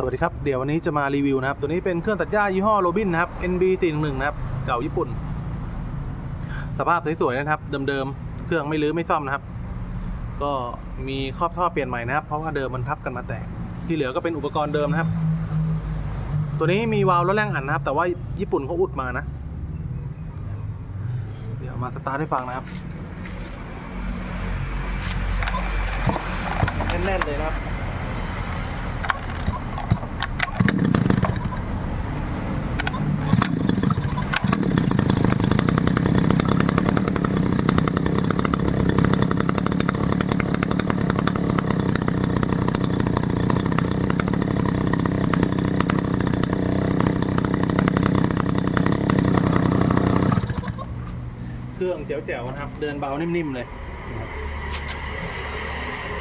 สวัสดีครับ เดี๋ยววันนี้จะมารีวิวนะครับ ตัวนี้เป็นเครื่องตัดหญ้ายี่ห้อโรบินนะครับ NB 4 1นะครับ เก่าญี่ปุ่น สภาพสวยๆนะครับ เดิมๆ เครื่องไม่รื้อไม่ซ่อมนะครับ ก็มีครอบท่อเปลี่ยนใหม่นะครับ เพราะว่าเดิมมันทับกันมาแตก ที่เหลือก็เป็นอุปกรณ์เดิมนะครับ ตัวนี้มีวาล์วลดแรงอัดนะครับ แต่ว่าญี่ปุ่นเขาอุดมานะ เดี๋ยวมาสตาร์ทให้ฟังนะครับแน่นๆเลยนะครับ เครื่องแจ๋วๆนะครับ เดินเบานิ่มๆเลย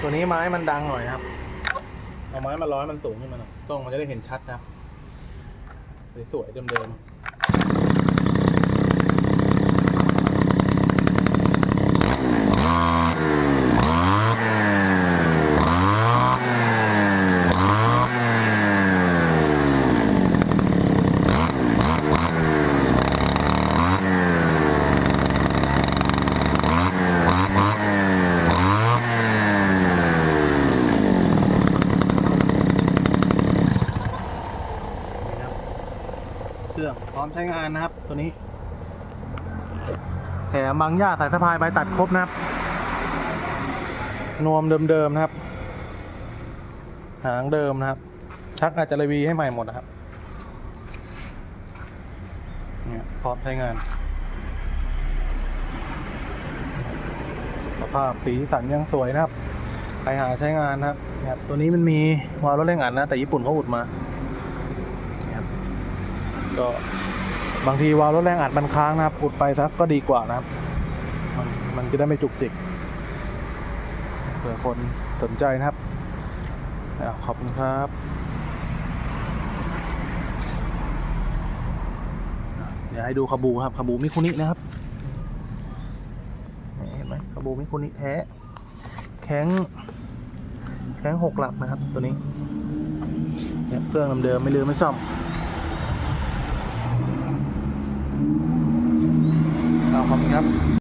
ตัวนี้ไม้มันดังหน่อยครับ เอาไม้มาร้อยมันสูงขึ้นมาหน่อยกล้องมันจะได้เห็นชัดนะครับ สวยๆเดิมๆ รื่องพร้อมใช้งานนะครับ ตัวนี้ แถมบางหญ้าสายสะพายใบตัดครบนะครับ นวมเดิมๆนะครับ หางเดิมนะครับ ชักอาจจะรีวีให้ใหม่หมดนะครับเนี่ยพร้อมใช้งาน สภาพสีสันยังสวยนะครับใครหาใช้งานนะครับ ตัวนี้มันมีวาล์วเร่งอัดนะ แต่ญี่ปุ่นเขาอุดมา ก็บางทีวาล์วรถแรงอัดมันค้างนะครับอุดไปสักก็ดีกว่านะครับ มันมันจะได้ไม่จุกจิกเผื่อคนสนใจนะครับขอบคุณครับเดี๋ยวให้ดูคาบูครับคาบูมิคุนินะครับเห็นไหมคาบูมิคุนิแท้แข็งแข็งหกหลักนะครับตัวนี้เนี่ยเครื่องเดิมๆไม่ลืมไม่ซ่อมเอาขอบคุณ ครับ